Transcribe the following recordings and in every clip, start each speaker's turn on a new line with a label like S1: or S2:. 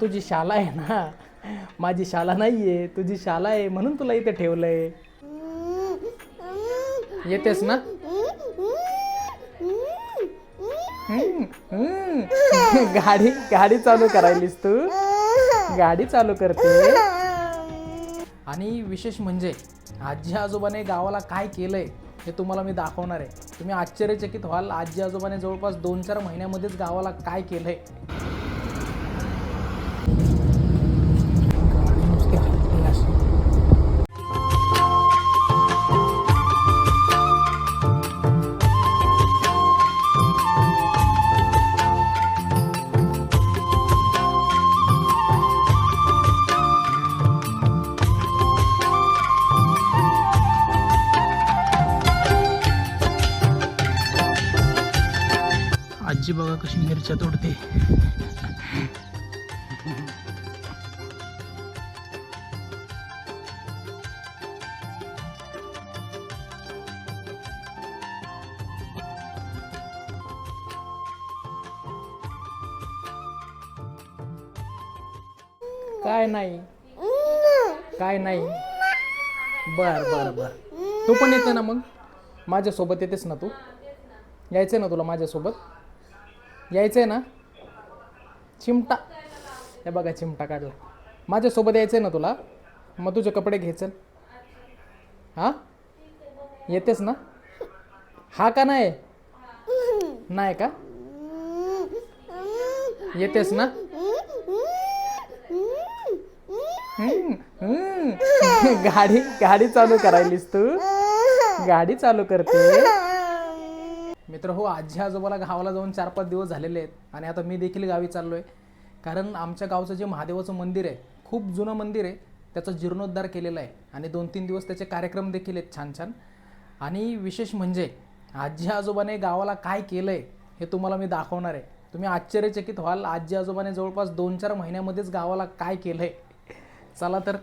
S1: तुझी शाला आहे ना माझी शाला नाही आहे तुझी शाला आहे म्हणून तुला इथे ठेवलंय. येतेस ना? गाडी गाडी चालू करायलीस तू? गाडी चालू करते? आणि विशेष म्हणजे आजी आजोबाने गावाला काय केलंय हे तुम्हाला मी दाखवणार आहे. तुम्ही आश्चर्यचकित व्हाल आजी आजोबाने जवळपास दोन चार महिन्यामध्येच गावाला काय केलंय? कशी काय नाही. काय नाही. बर बर बर. तू पण येते ना मग? माझ्यासोबत येतेस ना तू? यायचंय ना तुला माझ्यासोबत? यायचं आहे ना? चिमटा. हे बघा चिमटा काढला. माझ्यासोबत यायचं आहे ना तुला? मग तुझे कपडे घ्यायचं हां? येतेस ना? हा का नाही? नाही का? येतेस ना? गाडी गाडी चालू करायलीस तू? गाडी चालू करते? मित्र हो आजी आजोबाला गावाला जाऊन चार पाच दिवस झालेले आहेत आणि आता मी देखील गावी चाललो आहे कारण आमच्या गावचं जे महादेवाचं मंदिर आहे खूप जुनं मंदिर आहे त्याचा जीर्णोद्धार केलेला आहे आणि दोन तीन दिवस त्याचे कार्यक्रम देखील आहेत छान छान आणि विशेष म्हणजे आजी आजोबाने गावाला काय केलं आहे हे तुम्हाला मी दाखवणार आहे. तुम्ही आश्चर्यचकित व्हाल आजी आजोबाने जवळपास दोन चार महिन्यामध्येच गावाला काय केलं आहे चला तर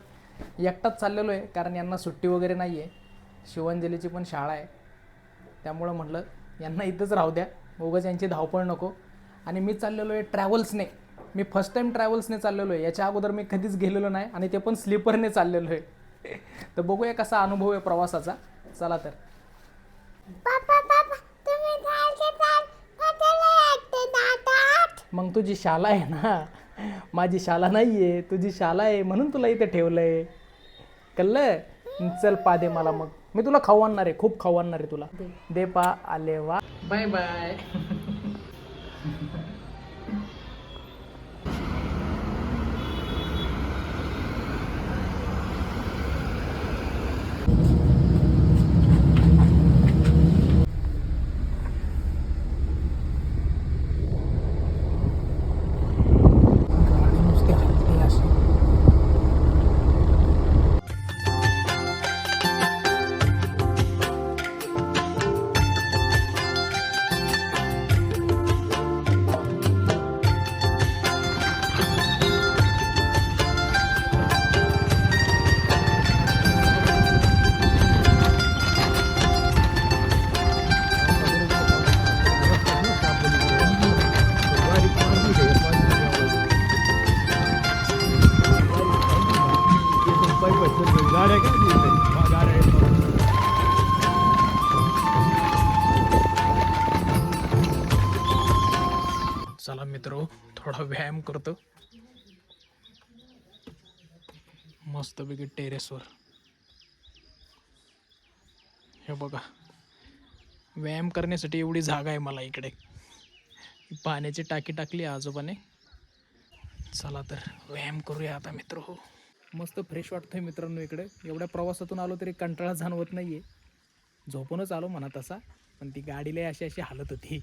S1: एकटाच चाललेलो आहे कारण यांना सुट्टी वगैरे नाही आहे शिवांजलीची पण शाळा आहे. त्यामुळं म्हटलं यांना इथंच राहू द्या. उगाच यांची धावपळ नको. आणि मी चाललेलो आहे ट्रॅव्हल्सने. मी फर्स्ट टाईम ट्रॅव्हल्सने चाललेलो आहे. याच्या अगोदर मी कधीच गेलेलो नाही आणि ते पण स्लीपरने चाललेलो आहे. तर बघूया कसा अनुभव आहे प्रवासाचा. चला तर. मग तुझी शाला आहे ना. माझी शाला नाही आहे तुझी शाला आहे. म्हणून तुला इथे ठेवलंय. कळलं? चल पा दे मला मग. मी तुला खाऊ आणणार आहे खूप खाऊ आणणार आहे तुला. दे. पा आले वा बाय बाय. व्यायाम करतो. मस्तपैकी टेरेसवर. हे बघा. व्यायाम करण्यासाठी एवढी जागा आहे मला इकडे. पाण्याची टाकी टाकली आजोबाने. चला तर व्यायाम करूया आता मित्र हो. मस्त फ्रेश वाटतंय मित्रांनो इकडे. एवढ्या प्रवासातून आलो तरी कंटाळा जाणवत नाहीये. झोपूनच आलो म्हणा तसा पण ती गाडीला अशी अशी हालत होती.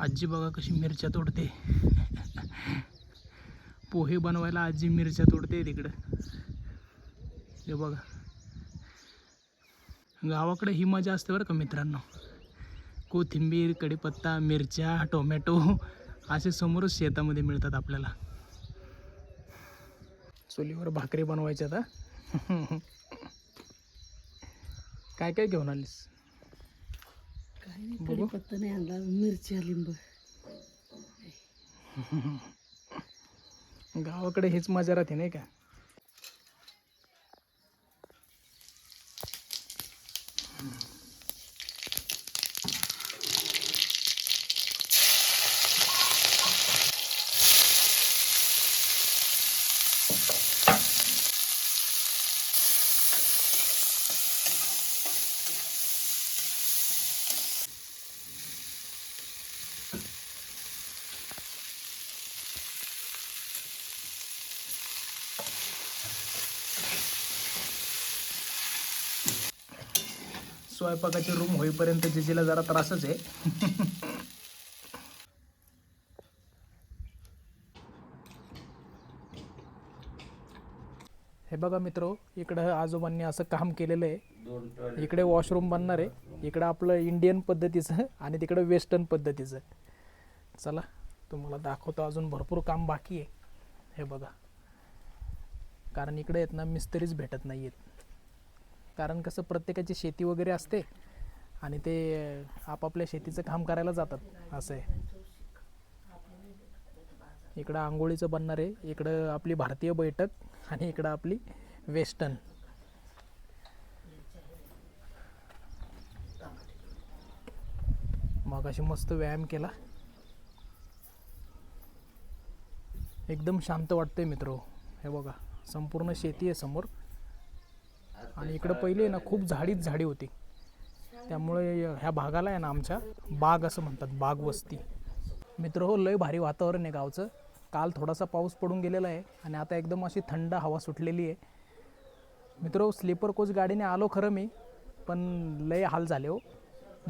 S1: आजी बघा कशी मिरच्या तोडते. पोहे बनवायला आजी मिरच्या तोडते तिकडं. हे बघा. गावाकडे ही मजा असते बरं का मित्रांनो. कोथिंबीर कढीपत्ता मिरच्या टोमॅटो असे समोरच शेतामध्ये मिळतात आपल्याला. चुलीवर भाकरी बनवायच्या आता. काय काय घेऊन आलीस?
S2: पत्ता नाही आणला मिरच्या लिंब
S1: गावाकडे हेच मजा राहते नाही का स्वयंपाकाची रूम होईपर्यंत जिजीला जरा त्रासच आहे. हे बघा मित्र इकडं आजोबांनी असं काम केलेलं आहे. इकडे वॉशरूम बनणार आहे. इकडं आपलं इंडियन पद्धतीचं आणि तिकडं वेस्टर्न पद्धतीचं. चला तुम्हाला दाखवतो अजून भरपूर काम बाकी आहे. हे बघा. कारण इकडे आहेत ना मिस्त्रीच भेटत नाही आहेत कारण कसं प्रत्येकाची शेती वगैरे असते आणि ते आपापल्या शेतीचं काम करायला जातात असं आहे. इकडं आंघोळीचं बनणार आहे इकडं आपली भारतीय बैठक आणि इकडं आपली वेस्टर्न. मग अशी मस्त व्यायाम केला. एकदम शांत वाटतंय मित्र. हे बघा संपूर्ण शेती आहे समोर. आणि इकडं पहिले ना खूप झाडीच झाडी होती. त्यामुळे ह्या भागाला आहे ना आमच्या बाग असं म्हणतात बाग वस्ती. मित्र हो लय भारी वातावरण आहे गावचं. काल थोडासा पाऊस पडून गेलेला आहे आणि आता एकदम अशी थंड हवा सुटलेली आहे. मित्र हो, स्लीपर कोच गाडीने आलो खरं मी पण लय हाल झाले हो.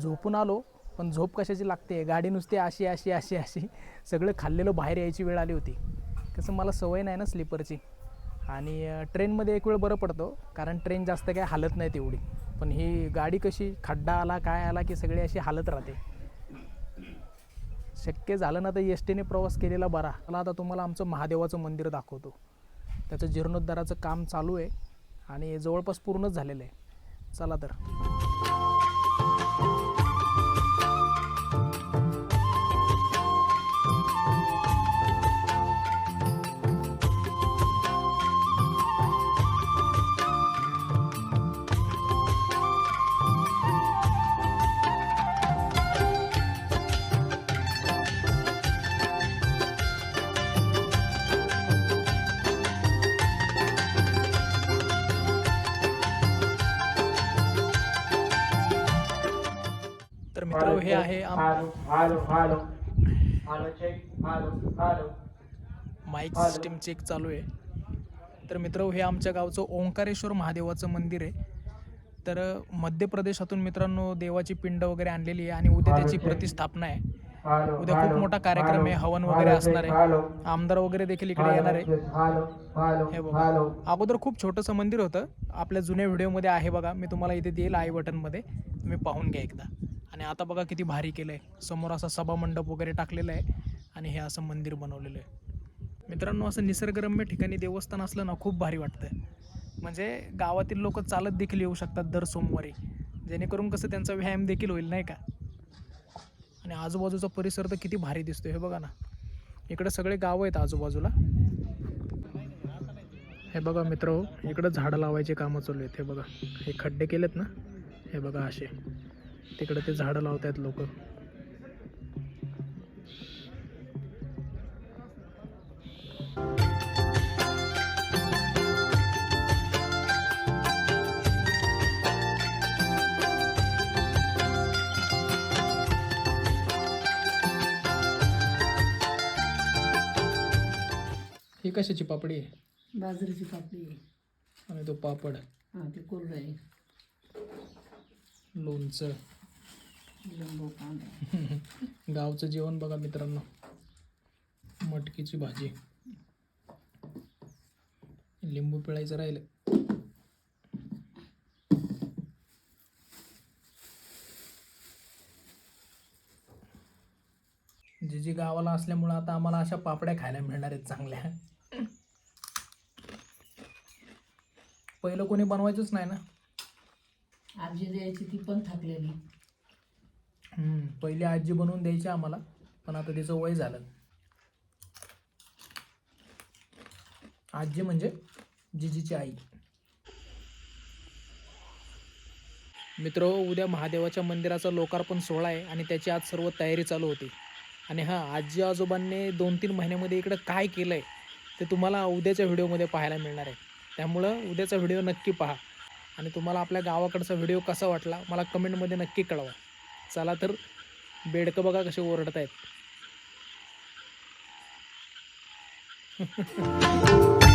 S1: झोपून आलो पण झोप कशाची लागते? गाडी नुसती अशी अशी अशी अशी. सगळं खाल्लेलं बाहेर यायची वेळ आली होती. कसं मला सवय नाही ना स्लीपरची. आणि ट्रेनमध्ये एक वेळ बरं पडतो कारण ट्रेन जास्त काय हालत नाही तेवढी. पण ही गाडी कशी खड्डा आला काय आला की सगळी अशी हालत राहते. शक्य झालं ना तर एस टीने प्रवास केलेला बरा. मला आता तुम्हाला आमचं महादेवाचं मंदिर दाखवतो. त्याचं जीर्णोद्धाराचं काम चालू आहे आणि जवळपास पूर्णच झालेलं आहे. चला तर. मित्र हे आहे. माईक सिस्टीम चेक चालू आहे. तर मित्र हे आमच्या गावचं ओंकारेश्वर महादेवाचं मंदिर आहे. तर मध्य प्रदेशातून मित्रांनो देवाची पिंड वगैरे आणलेली आहे आणि उद्या त्याची प्रतिस्थापना आहे. उद्या खूप मोठा कार्यक्रम आहे हवन वगैरे असणार आहे. आमदार वगैरे देखील इकडे येणार आहे. हे बघा. अगोदर खूप छोटंसं मंदिर होतं. आपल्या जुन्या व्हिडिओमध्ये आहे बघा. मी तुम्हाला इथे देईल आय बटनमध्ये. तुम्ही पाहून घ्या एकदा. आणि आता बघा किती भारी केलं आहे समोर असा सभा मंडप वगैरे टाकलेला आहे आणि हे असं मंदिर बनवलेलं आहे. मित्रांनो असं निसर्गरम्य ठिकाणी देवस्थान असलं ना खूप भारी वाटतं म्हणजे गावातील लोक चालत देखील येऊ शकतात दर सोमवारी. जेणेकरून कसं त्यांचा व्यायाम देखील होईल नाही का? आणि आजूबाजूचा परिसर तर किती भारी दिसतो हे बघा ना. इकडे सगळे गावं आहेत आजूबाजूला. हे बघा मित्र इकडं झाडं लावायचे कामं चालू आहेत हे बघा. हे खड्डे केलेत ना? हे बघा असे. तिकडे ते झाडं लावत आहेत लोक. ही कशाची पापडी आहे?
S2: बाजरीची पापडी आहे.
S1: आणि तो पापड.
S2: हा ते कोरडं आहे.
S1: लोणचं.
S2: लिंबू
S1: गावचं जेवण बघा मित्रांनो. मटकीची भाजी. लिंबू पिळायचं राहिलं. जे जे गावाला असल्यामुळं आता आम्हाला अशा पापड्या खायला मिळणार आहेत चांगल्या. पहिलं कोणी बनवायचंच नाही ना?
S2: आजी द्यायची ती पण थकलेली.
S1: पहिली आजी बनवून द्यायची आम्हाला पण आता तिचं वय झालं. आजी म्हणजे जिजीची आई. मित्र उद्या महादेवाच्या मंदिराचा लोकार्पण सोहळा आहे आणि त्याची आज सर्व तयारी चालू होती. आणि हां आजी आजोबांनी दोन तीन महिन्यामध्ये इकडं काय केलं आहे ते तुम्हाला उद्याच्या व्हिडिओमध्ये पाहायला मिळणार आहे. त्यामुळं उद्याचा व्हिडिओ नक्की पहा. आणि तुम्हाला आपल्या गावाकडचा व्हिडिओ कसा वाटला मला कमेंटमध्ये नक्की कळवा. चला तर बेडकं बघा कसे ओरडत आहेत